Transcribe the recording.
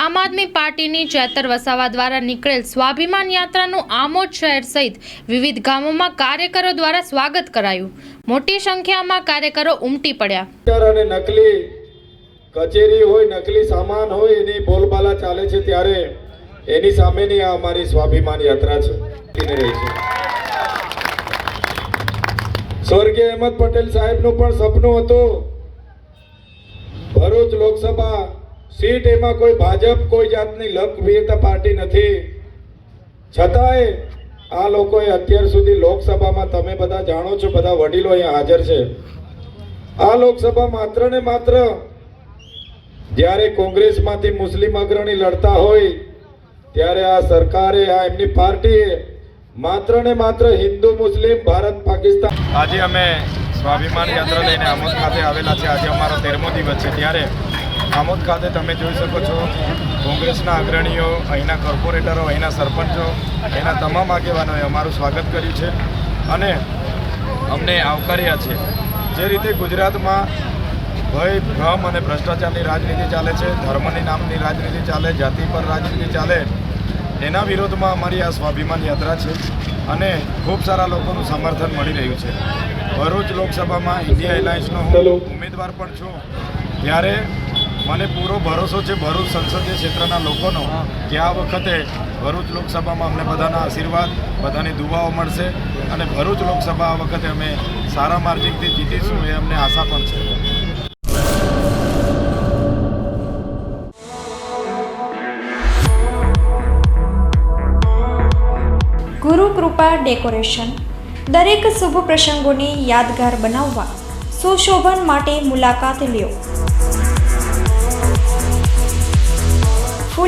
આમ આદમી પાર્ટીની ચેતર વસાવા દ્વારા નીકળેલ સ્વાભિમાન યાત્રાનું આમોદ શહેર સહિત વિવિધ ગામોમાં કાર્યકરો દ્વારા સ્વાગત કરાયું. મોટી સંખ્યામાં કાર્યકરો ઉમટી પડ્યા. અને નકલી કચેરી હોય, નકલી સામાન હોય, એની બોલબાલા ચાલે છે ત્યારે એની સામેની આ અમારી સ્વાભિમાન યાત્રા છે. રહી છે. સ્વર્ગીય અહેમદ પટેલ સાહેબનું પણ સપનું હતું, ભરૂચ લોકસભા સીટ એમાં કોઈ ભાજપ, કોઈ જાતની લોકપ્રિયતા પાર્ટી નથી. છતાંય આ લોકોએ અત્યાર સુધી લોકસભામાં તમે બધા જાણો છો, બધા વડીલો અહીંયા હાજર છે. આ લોકસભા માત્ર ને માત્ર જ્યારે કોંગ્રેસમાંથી મુસ્લિમ અગ્રણી લડતા હોય, ત્યારે આ સરકારે, આ એમની પાર્ટીએ માત્ર ને માત્ર હિન્દુ, મુસ્લિમ, ભારત, પાકિસ્તાન આજે અમે સ્વાભિમાન યાત્રા લઈને આમોદ ખાતે આવેલા છે આજે અમારો તેરમો દિવસ છે. ત્યારે આમોદ ખાતે તમે જોઈ શકો છો કોંગ્રેસના અગ્રણીઓ અહીંના કોર્પોરેટરો અહીંના સરપંચો એના તમામ આગેવાનોએ અમારું સ્વાગત કર્યું છે અને અમને આવકાર્યા છે. જે રીતે ગુજરાતમાં ભય ભ્રમ અને ભ્રષ્ટાચારની રાજનીતિ ચાલે છે ધર્મની નામની રાજનીતિ ચાલે જાતિ પર રાજનીતિ ચાલે એના વિરોધમાં અમારી આ સ્વાભિમાન યાત્રા છે અને ખૂબ સારા લોકોનું સમર્થન મળી રહ્યું છે. ભરૂચ લોકસભામાં ઇન્ડિયા એલાયન્સનો હું ઉમેદવાર પણ છું. ત્યારે મને પૂરો ભરોસો છે ભરૂચ સંસદીય ક્ષેત્રના લોકોનો કે આ વખતે ભરૂચ લોકસભામાં અમને બધાના આશીર્વાદ બધાની દુવાઓ મળશે અને ભરૂચ લોકસભા આ વખતે અમે સારા માર્જિનથી જીતીશું એ અમને આશા પણ છે. ગુરુ કૃપા ડેકોરેશન. દરેક શુભ પ્રસંગોને યાદગાર બનાવવા સુશોભન માટે મુલાકાત લ્યો.